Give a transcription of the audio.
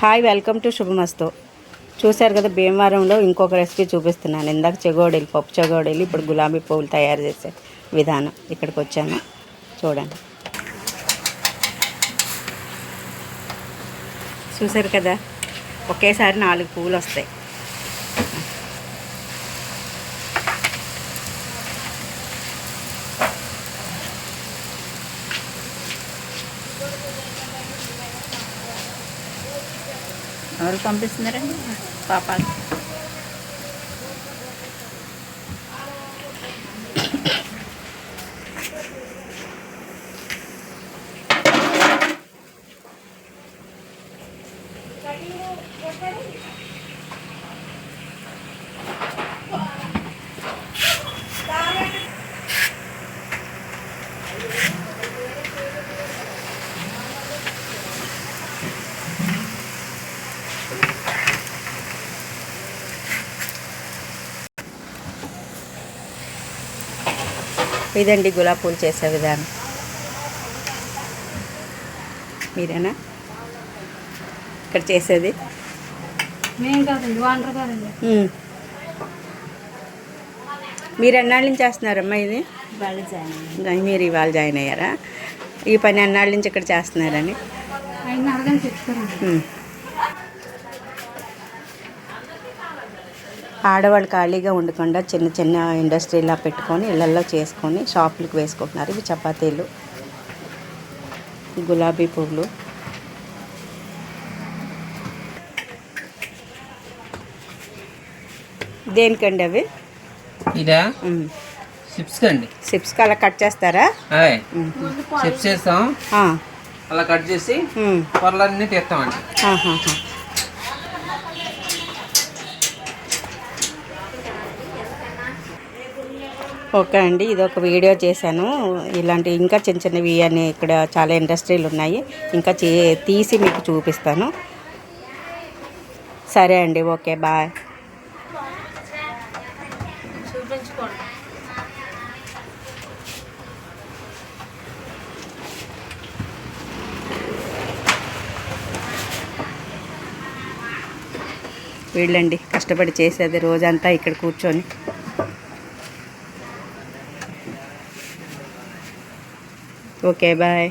Hi welcome to శుభమస్తు. చూశారు కదా భీమవరంలో ఇంకొక రెసిపీ చూపిస్తున్నాను. ఇందాక చెగోడీలు పప్పు చెగోడీలు ఇప్పుడు గులాబీ పువ్వులు తయారు చేసే విధానం ఇక్కడికి వచ్చాను. చూడండి. చూశారు కదా ఒకేసారి నాలుగు పువ్వులు వస్తాయి. ఎవరు పంపిస్తున్నారండి పాప ఇదండి గులాబీ పూలు చేసే విధానం. మీరేనా? ఇక్కడ చేసేది. మీరు ఎన్నాళ్ళ నుంచి చేస్తున్నారమ్మా ఇది? మీరు ఇవాళ జాయిన్ అయ్యారా? ఈ పని ఎన్నాళ్ళ నుంచి ఇక్కడ చేస్తున్నారని. ఆడవాళ్ళు ఖాళీగా ఉండకుండా చిన్న చిన్న ఇండస్ట్రీలా పెట్టుకొని ఇళ్ళల్లో చేసుకొని షాపులకు వేసుకుంటున్నారు. ఇవి చపాతీలు గులాబీ పువ్వులు. దేనికండి అవి? ఇదా. చిప్స్ అండి? సిప్స్కి అలా కట్ చేస్తారా. చిప్స్ చేస్తాం. అలా కట్ చేసి. పొరలన్నీ తీస్తామండి ఓకే అండి ఇది ఒక వీడియో చేశాను. ఇలాంటి ఇంకా చిన్న చిన్నవి అని ఇక్కడ చాలా ఇండస్ట్రీలు ఉన్నాయి. ఇంకా చే తీసి మీకు చూపిస్తాను. సరే అండి ఓకే బాయ్. వీళ్ళండి కష్టపడి చేసేది రోజంతా ఇక్కడ కూర్చొని. Okay bye